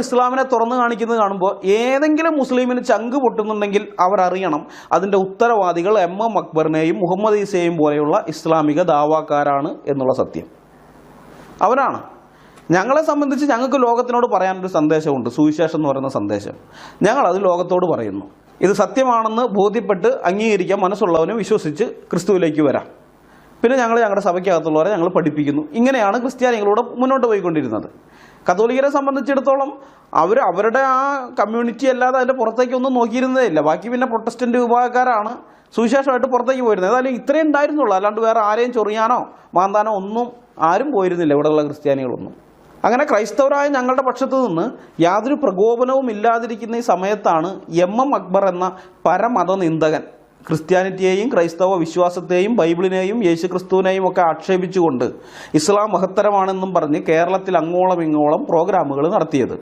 ഇസ്ലാമിനെ തുറന്നു കാണിക്കുന്നത് കാണുമ്പോൾ ഏതെങ്കിലും മുസ്ലിമിന് ചങ്ക് പൊട്ടുന്നുണ്ടെങ്കിൽ അവർ അറിയണം അതിന്റെ ഉത്തരവാദികൾ എം എം അക്ബറിനെയും മുഹമ്മദ് ഈസയെയും പോലെയുള്ള ഇസ്ലാമിക ദാവാക്കാരാണ് എന്നുള്ള സത്യം. അവരാണ്. ഞങ്ങളെ സംബന്ധിച്ച് ഞങ്ങൾക്ക് ലോകത്തിനോട് പറയാനൊരു സന്ദേശമുണ്ട് സുവിശേഷം എന്ന് പറയുന്ന സന്ദേശം. ഞങ്ങൾ അത് ലോകത്തോട് പറയുന്നു. ഇത് സത്യമാണെന്ന് ബോധ്യപ്പെട്ട് അംഗീകരിക്കാൻ മനസ്സുള്ളവനും വിശ്വസിച്ച് ക്രിസ്തുവിലേക്ക് വരാം. പിന്നെ ഞങ്ങൾ ഞങ്ങളുടെ സഭയ്ക്കകത്തുള്ളവരെ ഞങ്ങൾ പഠിപ്പിക്കുന്നു. ഇങ്ങനെയാണ് ക്രിസ്ത്യാനികളോട് മുന്നോട്ട് പോയിക്കൊണ്ടിരുന്നത്. കത്തോലിക്കരെ സംബന്ധിച്ചിടത്തോളം അവർ അവരുടെ ആ കമ്മ്യൂണിറ്റി അല്ലാതെ അതിന്റെ പുറത്തേക്കൊന്നും നോക്കിയിരുന്നതേ ഇല്ല. ബാക്കി പിന്നെ പ്രൊട്ടസ്റ്റന്റ് വിഭാഗക്കാരാണ് സുവിശേഷമായിട്ട് പുറത്തേക്ക് പോയിരുന്നത്. ഏതായാലും ഇത്രയും ഉണ്ടായിരുന്നുള്ളൂ. അല്ലാണ്ട് വേറെ ആരെയും ചൊറിയാനോ മാന്താനോ ഒന്നും ആരും പോയിരുന്നില്ല ഇവിടെയുള്ള ക്രിസ്ത്യാനികളൊന്നും. അങ്ങനെ ക്രൈസ്തവരായ ഞങ്ങളുടെ പക്ഷത്തു നിന്ന് യാതൊരു പ്രകോപനവും ഇല്ലാതിരിക്കുന്ന ഈ സമയത്താണ് എം എം അക്ബർ എന്ന പരമത നിന്ദകൻ ക്രിസ്ത്യാനിറ്റിയെയും ക്രൈസ്തവ വിശ്വാസത്തെയും ബൈബിളിനെയും യേശുക്രിസ്തുവിനെയും ഒക്കെ ആക്ഷേപിച്ചുകൊണ്ട് ഇസ്ലാം മഹത്തരമാണെന്നും പറഞ്ഞ് കേരളത്തിൽ അങ്ങോളം ഇങ്ങോളം പ്രോഗ്രാമുകൾ നടത്തിയത്.